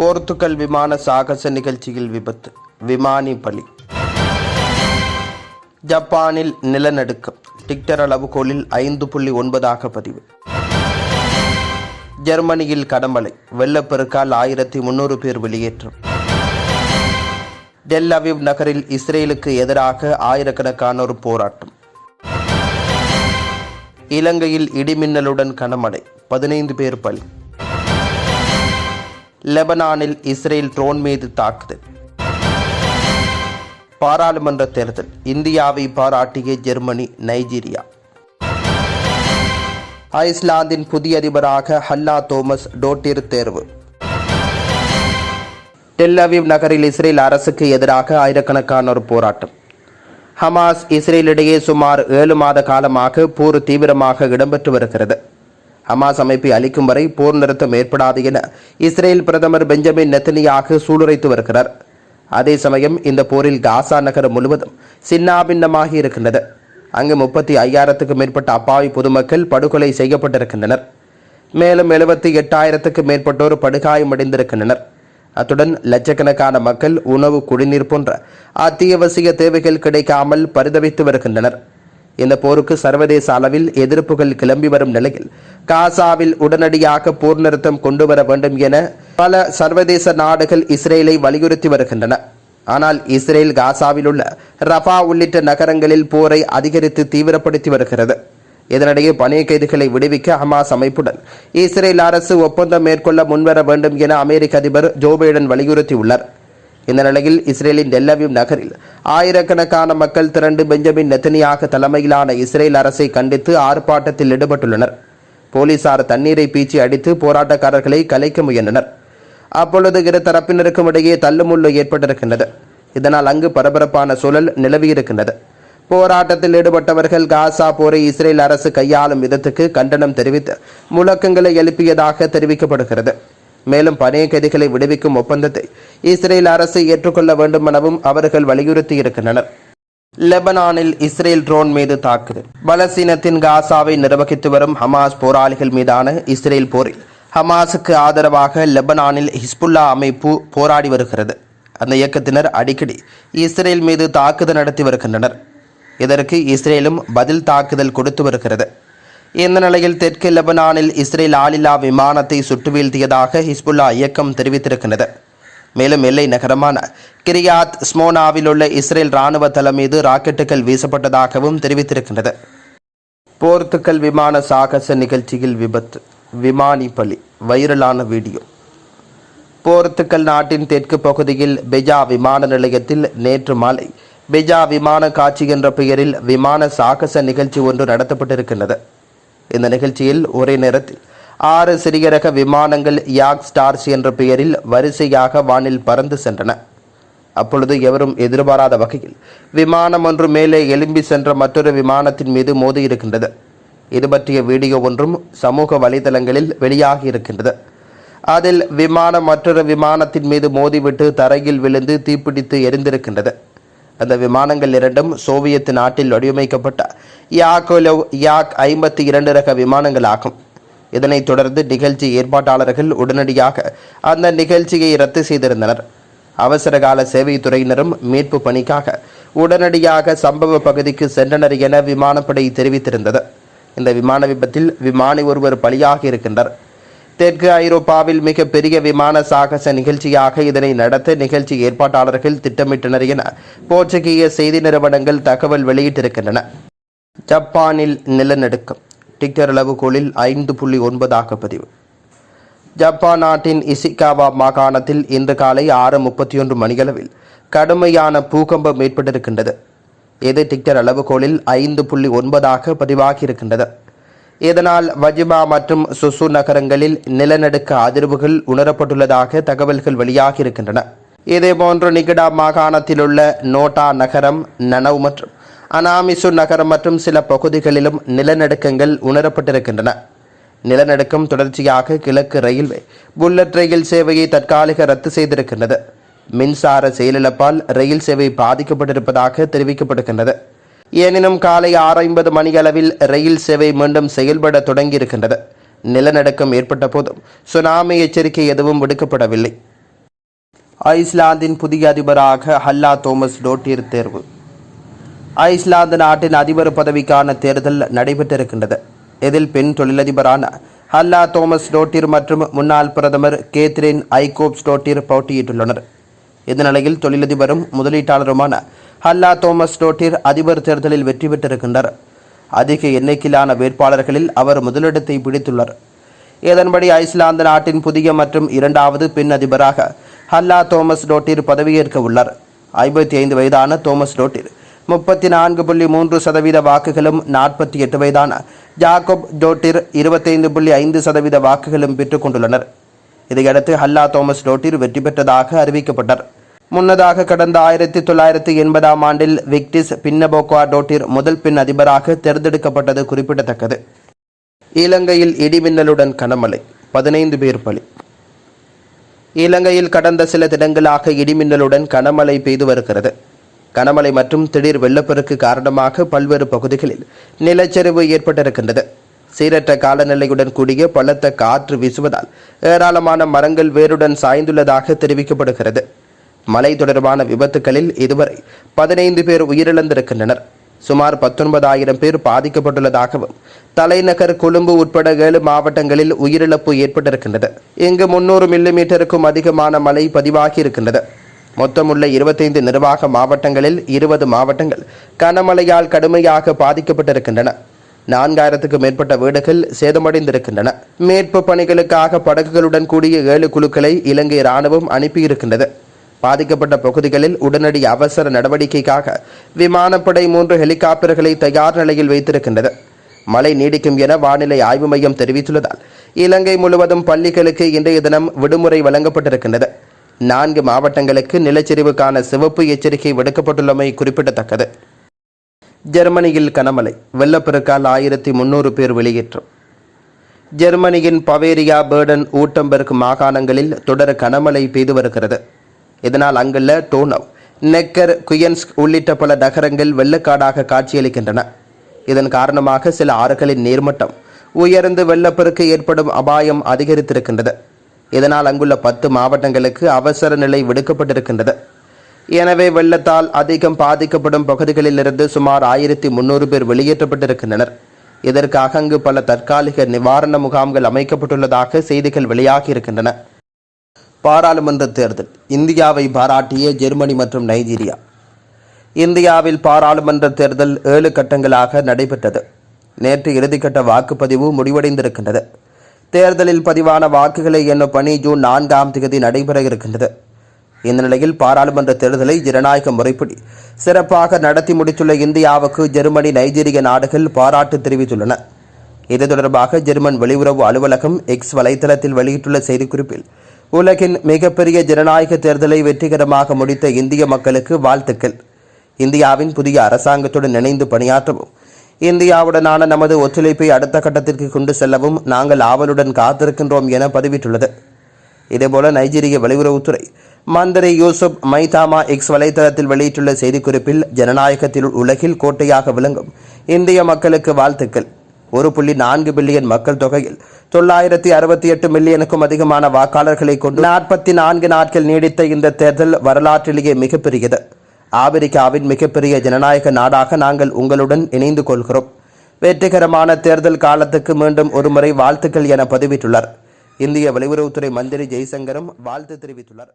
Portugal விமான சாகச நிகழ்ச்சியில் விபத்து விமானி பலி. ஜப்பானில் நிலநடுக்கம் டிக்டர் அளவுகோலில் ஐந்து புள்ளி ஒன்பதாக பதிவு. ஜெர்மனியில் கடமலை வெள்ளப்பெருக்கால் ஆயிரத்தி முன்னூறு பேர் வெளியேற்றம். டெல் அவிவ் நகரில் இஸ்ரேலுக்கு எதிராக ஆயிரக்கணக்கானோர் போராட்டம். இலங்கையில் இடிமின்னலுடன் கனமழை பதினைந்து பேர் பலி. லெபனானில் இஸ்ரேல் ட்ரோன் மீது தாக்குதல். பாராளுமன்ற தேர்தல். இந்தியாவை பாராட்டிய ஜெர்மனி நைஜீரியா. ஐஸ்லாந்தின் புதிய அதிபராக ஹல்லா தோமஸ் டோட்டிர் தேர்வு. டெல்லவிவ் நகரில் இஸ்ரேல் அரசுக்கு எதிராக ஆயிரக்கணக்கானோர் போராட்டம். ஹமாஸ் இஸ்ரேலிடையே சுமார் ஏழு மாத காலமாக போர் தீவிரமாக இடம்பெற்று வருகிறது. ஹமாஸ் அமைப்பை அளிக்கும் வரை போர் நிறுத்தம் ஏற்படாது என இஸ்ரேல் பிரதமர் பெஞ்சமின் நெத்தனியாக சூளுரைத்து வருகிறார். அதே சமயம் இந்த போரில் காசா நகரம் முழுவதும் சின்னாபின்னமாகி இருக்கின்றது. அங்கு முப்பத்தி ஐயாயிரத்துக்கும் மேற்பட்ட அப்பாவி பொதுமக்கள் படுகொலை செய்யப்பட்டிருக்கின்றனர். மேலும் எழுபத்தி எட்டாயிரத்துக்கும் மேற்பட்டோர் படுகாயமடைந்திருக்கின்றனர் அத்துடன் லட்சக்கணக்கான மக்கள் உணவு குடிநீர் போன்ற அத்தியாவசிய தேவைகள் கிடைக்காமல் பரிதவித்து வருகின்றனர். இந்த போருக்கு சர்வதேச அளவில் எதிர்ப்புகள் கிளம்பி வரும் நிலையில் காசாவில் உடனடியாக போர் நிறுத்தம் கொண்டு வர வேண்டும் என பல சர்வதேச நாடுகள் இஸ்ரேலை வலியுறுத்தி வருகின்றன. ஆனால் இஸ்ரேல் காசாவில் உள்ள ரஃபா உள்ளிட்ட நகரங்களில் போரை அதிகரித்து தீவிரப்படுத்தி வருகிறது. இதனிடையே பணிய கைதிகளை விடுவிக்க ஹமாஸ் அமைப்புடன் இஸ்ரேல் அரசு ஒப்பந்தம் மேற்கொள்ள முன்வர வேண்டும் என அமெரிக்க அதிபர் ஜோ பைடன் வலியுறுத்தியுள்ளார். இந்த நிலையில் இஸ்ரேலின் டெல்லவிவ் நகரில் ஆயிரக்கணக்கான மக்கள் திரண்டு பெஞ்சமின் நெத்தனியாக தலைமையிலான இஸ்ரேல் அரசை கண்டித்து ஆர்ப்பாட்டத்தில் ஈடுபட்டுள்ளனர். போலீசார் தண்ணீரை பீச்சி அடித்து போராட்டக்காரர்களை கலைக்க முயன்றனர். அப்பொழுது இரு தரப்பினருக்கும் இடையே தள்ளுமுள்ளு ஏற்பட்டிருக்கின்றது. இதனால் அங்கு பரபரப்பான சூழல் நிலவியிருக்கின்றது. போராட்டத்தில் ஈடுபட்டவர்கள் காசா போரை இஸ்ரேல் அரசு கையாளும் விதத்துக்கு கண்டனம் தெரிவித்து முழக்கங்களை எழுப்பியதாக தெரிவிக்கப்படுகிறது. மேலும் பணைய கைதிகளை விடுவிக்கும் ஒப்பந்தத்தை இஸ்ரேல் அரசு ஏற்றுக்கொள்ள வேண்டும் எனவும் அவர்கள் வலியுறுத்தி இருக்கின்றனர் லெபனானில் இஸ்ரேல் ட்ரோன் மீது தாக்குதல். பலஸ்தீனத்தின் காசாவை நிர்வகித்து வரும் ஹமாஸ் போராளிகள் மீதான இஸ்ரேல் போரில் ஹமாஸுக்கு ஆதரவாக லெபனானில் ஹிஸ்புல்லா அமைப்பு போராடி வருகிறது. அந்த இயக்கத்தினர் அடிக்கடி இஸ்ரேல் மீது தாக்குதல் நடத்தி வருகின்றனர். இதற்கு இஸ்ரேலும் பதில் தாக்குதல் கொடுத்து வருகிறது. இந்த நிலையில் தெற்கு லெபனானில் இஸ்ரேல் ஆளில்லா விமானத்தை சுட்டு வீழ்த்தியதாக ஹிஸ்புல்லா இயக்கம் தெரிவித்திருக்கிறது மேலும் எல்லை நகரமான கிரியாத் ஸ்மோனாவில் உள்ள இஸ்ரேல் ராணுவ தளம் மீது ராக்கெட்டுகள் வீசப்பட்டதாகவும் தெரிவித்திருக்கின்றது. போர்த்துக்கல் விமான சாகச நிகழ்ச்சியில் விபத்து விமானி பலி வைரலான வீடியோ. போர்த்துக்கல் நாட்டின் தெற்கு பகுதியில் பெஜா விமான நிலையத்தில் நேற்று மாலை பெஜா விமான காட்சி என்ற பெயரில் விமான சாகச நிகழ்ச்சி ஒன்று நடத்தப்பட்டிருக்கின்றது. இந்த நிகழ்ச்சியில் ஒரே நேரத்தில் ஆறு சிறிய ரக விமானங்கள் யாக் ஸ்டார்ஸ் என்ற பெயரில் வரிசையாக வானில் பறந்து சென்றன. அப்பொழுது எவரும் எதிர்பாராத வகையில் விமானம் ஒன்று மேலே எழும்பி சென்ற மற்றொரு விமானத்தின் மீது மோதி இருக்கின்றது. இது பற்றிய வீடியோ ஒன்றும் சமூக வலைதளங்களில் வெளியாகி இருக்கின்றது. அதில் விமானம் மற்றொரு விமானத்தின் மீது மோதிவிட்டு தரையில் விழுந்து தீப்பிடித்து எரிந்திருக்கின்றது. அந்த விமானங்கள் இரண்டும் சோவியத் நாட்டில் வடிவமைக்கப்பட்ட யாக்கோலோவ் யாக் ஐம்பத்தி இரண்டு ரக விமானங்கள் ஆகும் இதனைத் தொடர்ந்து நிகழ்ச்சி ஏற்பாட்டாளர்கள் உடனடியாக அந்த நிகழ்ச்சியை ரத்து செய்திருந்தனர். அவசரகால சேவைத்துறையினரும் மீட்பு பணிக்காக உடனடியாக சம்பவ பகுதிக்கு சென்றனர் என விமானப்படை தெரிவித்திருந்தது. இந்த விமான விபத்தில் விமானி ஒருவர் பலியாக இருக்கின்றார். தெற்கு ஐரோப்பாவில் மிக பெரிய விமான சாகச நிகழ்ச்சியாக இதனை நடத்த நிகழ்ச்சி ஏற்பாட்டாளர்கள் திட்டமிட்டனர் என போர்ச்சுகீய செய்தி நிறுவனங்கள் தகவல் வெளியிட்டிருக்கின்றன. ஜப்பானில் நிலநடுக்கம். டிக்டர் அளவுகோலில் ஐந்து புள்ளி ஒன்பதாக பதிவு. ஜப்பான் நாட்டின் இசிகாவா மாகாணத்தில் இன்று காலை ஆறு முப்பத்தி ஒன்று மணியளவில் கடுமையான பூகம்பம் ஏற்பட்டிருக்கின்றது. இது டிக்டர் அளவுகோலில் ஐந்து புள்ளி ஒன்பதாக பதிவாகியிருக்கின்றது. இதனால் வஜிமா மற்றும் சுசு நகரங்களில் நிலநடுக்க அதிர்வுகள் உணரப்பட்டுள்ளதாக தகவல்கள் வெளியாகியிருக்கின்றன. இதேபோன்று நிகிடா மாகாணத்திலுள்ள நோட்டா நகரம் நனவ் மற்றும் அனாமிசு நகரம் மற்றும் சில பகுதிகளிலும் நிலநடுக்கங்கள் உணரப்பட்டிருக்கின்றன. நிலநடுக்கம் தொடர்ச்சியாக கிழக்கு ரயில்வே புல்லட் ரயில் சேவையை தற்காலிக ரத்து செய்திருக்கின்றது. மின்சார செயலிழப்பால் ரயில் சேவை பாதிக்கப்பட்டிருப்பதாக தெரிவிக்கப்படுகின்றது. எனினும் காலை ஆறு ஐம்பது மணியளவில் ரயில் சேவை மீண்டும் செயல்பட தொடங்கியிருக்கின்றது. நிலநடுக்கம் ஏற்பட்ட போதும் சுனாமி எச்சரிக்கை எதுவும் விடுக்கப்படவில்லை. ஐஸ்லாந்தின் புதிய அதிபராக ஹல்லா தோமஸ் டோட்டிர் தேர்வு. ஐஸ்லாந்து நாட்டின் அதிபர் பதவிக்கான தேர்தல் நடைபெற்றிருக்கின்றது. இதில் பெண் தொழிலதிபரான ஹல்லா தோமஸ் டோட்டிர் மற்றும் முன்னாள் பிரதமர் கேத்ரின் ஐகோப்ஸ் டோட்டிர் போட்டியிட்டுள்ளனர். இந்த நிலையில் தொழிலதிபரும் முதலீட்டாளருமான ஹல்லா தோமஸ் டோட்டிர் அதிபர் தேர்தலில் வெற்றி பெற்றிருக்கின்றார். அதிக எண்ணிக்கையிலான வேட்பாளர்களில் அவர் முதலிடத்தை பிடித்துள்ளார். இதன்படி ஐஸ்லாந்து நாட்டின் புதிய மற்றும் இரண்டாவது பெண் அதிபராக ஹல்லா தோமஸ் டோட்டிர் பதவியேற்க உள்ளார். ஐம்பத்தி ஐந்து வயதான தோமஸ் டோட்டிர் முப்பத்தி நான்கு புள்ளி மூன்று சதவீத வாக்குகளும் நாற்பத்தி எட்டு வயதான ஜாக்கோப் டோட்டிர் இருபத்தைந்து புள்ளி ஐந்து சதவீத வாக்குகளும் பெற்றுக் கொண்டுள்ளனர் இதையடுத்து ஹல்லா தோமஸ் டோட்டிர் வெற்றி பெற்றதாக அறிவிக்கப்பட்டார். முன்னதாக கடந்த ஆயிரத்தி தொள்ளாயிரத்தி எண்பதாம் ஆண்டில் விக்டிஸ் பின்னபோக்வா டோட்டிர் முதல் பெண் அதிபராக தேர்ந்தெடுக்கப்பட்டது குறிப்பிடத்தக்கது. இலங்கையில் இடிமின்னலுடன் கனமழை பதினைந்து பேர் பலி. இலங்கையில் கடந்த சில தினங்களாக இடிமின்னலுடன் கனமழை பெய்து வருகிறது. கனமழை மற்றும் திடீர் வெள்ளப்பெருக்கு காரணமாக பல்வேறு பகுதிகளில் நிலச்சரிவு ஏற்பட்டிருக்கின்றது. சீரற்ற காலநிலையுடன் கூடிய பலத்த காற்று வீசுவதால் ஏராளமான மரங்கள் வேருடன் சாய்ந்துள்ளதாக தெரிவிக்கப்படுகிறது. மழை தொடர்பான விபத்துகளில் இதுவரை பதினைந்து பேர் உயிரிழந்திருக்கின்றனர். சுமார் பத்தொன்பதாயிரம் பேர் பாதிக்கப்பட்டுள்ளதாகவும் தலைநகர் கொழும்பு உட்பட ஏழு மாவட்டங்களில் உயிரிழப்பு ஏற்பட்டிருக்கின்றது. இங்கு முன்னூறு மில்லிமீட்டருக்கும் அதிகமான மழை பதிவாகி இருக்கின்றது மொத்தமுள்ள இருபத்தைந்து நிர்வாக மாவட்டங்களில் இருபது மாவட்டங்கள் கனமழையால் கடுமையாக பாதிக்கப்பட்டிருக்கின்றன. நான்காயிரத்துக்கும் மேற்பட்ட வீடுகள் சேதமடைந்திருக்கின்றன. மீட்பு பணிகளுக்காக படகுகளுடன் கூடிய ஏழு குழுக்களை இலங்கை ராணுவம் அனுப்பியிருக்கின்றது. பாதிக்கப்பட்ட பகுதிகளில் உடனடி அவசர நடவடிக்கைக்காக விமானப்படை மூன்று ஹெலிகாப்டர்களை தயார் நிலையில் வைத்திருக்கின்றது. மழை நீடிக்கும் என வானிலை ஆய்வு மையம் தெரிவித்துள்ளதால் இலங்கை முழுவதும் பள்ளிகளுக்கு இன்றைய தினம் விடுமுறை வழங்கப்பட்டிருக்கின்றது. நான்கு மாவட்டங்களுக்கு நிலச்சரிவுக்கான சிவப்பு எச்சரிக்கை விடுக்கப்பட்டுள்ளமை குறிப்பிடத்தக்கது. ஜெர்மனியில் கனமழை வெள்ளப்பெருக்கால் ஆயிரத்தி முன்னூறு பேர் வெளியேற்றம். ஜெர்மனியின் பவேரியா பேர்டன் ஊட்டம்பெர்க் மாகாணங்களில் தொடர் கனமழை பெய்து வருகிறது. இதனால் அங்குள்ள டோனவ் நெக்கர் குயன்ஸ்க் உள்ளிட்ட பல நகரங்கள் வெள்ளக்காடாக காட்சியளிக்கின்றன. இதன் காரணமாக சில ஆறுகளின் நீர்மட்டம் உயர்ந்து வெள்ளப்பெருக்கு ஏற்படும் அபாயம் அதிகரித்திருக்கின்றது. இதனால் அங்குள்ள பத்து மாவட்டங்களுக்கு அவசர நிலை விடுக்கப்பட்டிருக்கின்றது. எனவே வெள்ளத்தால் அதிகம் பாதிக்கப்படும் பகுதிகளிலிருந்து சுமார் ஆயிரத்தி முன்னூறு பேர் வெளியேற்றப்பட்டிருக்கின்றனர். இதற்காக அங்கு பல தற்காலிக நிவாரண முகாம்கள் அமைக்கப்பட்டுள்ளதாக செய்திகள் வெளியாகியிருக்கின்றன. பாராளுமன்ற தேர்தல் இந்தியாவை பாராட்டிய ஜெர்மனி மற்றும் நைஜீரியா. இந்தியாவில் பாராளுமன்ற தேர்தல் ஏழு கட்டங்களாக நடைபெற்றது. நேற்று இறுதிக்கட்ட வாக்குப்பதிவு முடிவடைந்திருக்கின்றது. தேர்தலில் பதிவான வாக்குகளை எண்ணும் பணி ஜூன் நான்காம் தேதி நடைபெற இருக்கின்றது. இந்த நிலையில் பாராளுமன்ற தேர்தலை ஜனநாயக முறைப்படி சிறப்பாக நடத்தி முடித்துள்ள இந்தியாவுக்கு ஜெர்மனி நைஜீரிய நாடுகள் பாராட்டு தெரிவித்துள்ளன. இது தொடர்பாக ஜெர்மன் வெளியுறவு அலுவலகம் எக்ஸ் வலைதளத்தில் வெளியிட்டுள்ள செய்திக்குறிப்பில் உலகின் மிகப்பெரிய ஜனநாயக தேர்தலை வெற்றிகரமாக முடித்த இந்திய மக்களுக்கு வாழ்த்துக்கள். இந்தியாவின் புதிய அரசாங்கத்துடன் இணைந்து பணியாற்றவும் இந்தியாவுடனான நமது ஒத்துழைப்பை அடுத்த கட்டத்திற்கு கொண்டு செல்லவும் நாங்கள் ஆவலுடன் காத்திருக்கின்றோம் என பதிவிட்டுள்ளது. இதேபோல நைஜீரிய வெளியுறவுத்துறை மந்திரி யூசுப் மைதாமா எக்ஸ் வலைதளத்தில் வெளியிட்டுள்ள செய்திக்குறிப்பில் ஜனநாயகத்தில் உலகில் கோட்டையாக விளங்கும் இந்திய மக்களுக்கு வாழ்த்துக்கள். ஒரு புள்ளி நான்கு பில்லியன் மக்கள் தொகையில் தொள்ளாயிரத்தி அறுபத்தி எட்டு மில்லியனுக்கும் அதிகமான வாக்காளர்களை கொண்டு நாற்பத்தி நான்கு நாட்கள் நீடித்த இந்த தேர்தல் வரலாற்றிலேயே மிகப்பெரியது. ஆப்பிரிக்காவின் மிகப்பெரிய ஜனநாயக நாடாக நாங்கள் உங்களுடன் இணைந்து கொள்கிறோம். வெற்றிகரமான தேர்தல் காலத்துக்கு மீண்டும் ஒருமுறை வாழ்த்துக்கள் என பதிவிட்டுள்ளார். இந்திய வெளியுறவுத்துறை மந்திரி ஜெய்சங்கரும் வாழ்த்து தெரிவித்துள்ளார்.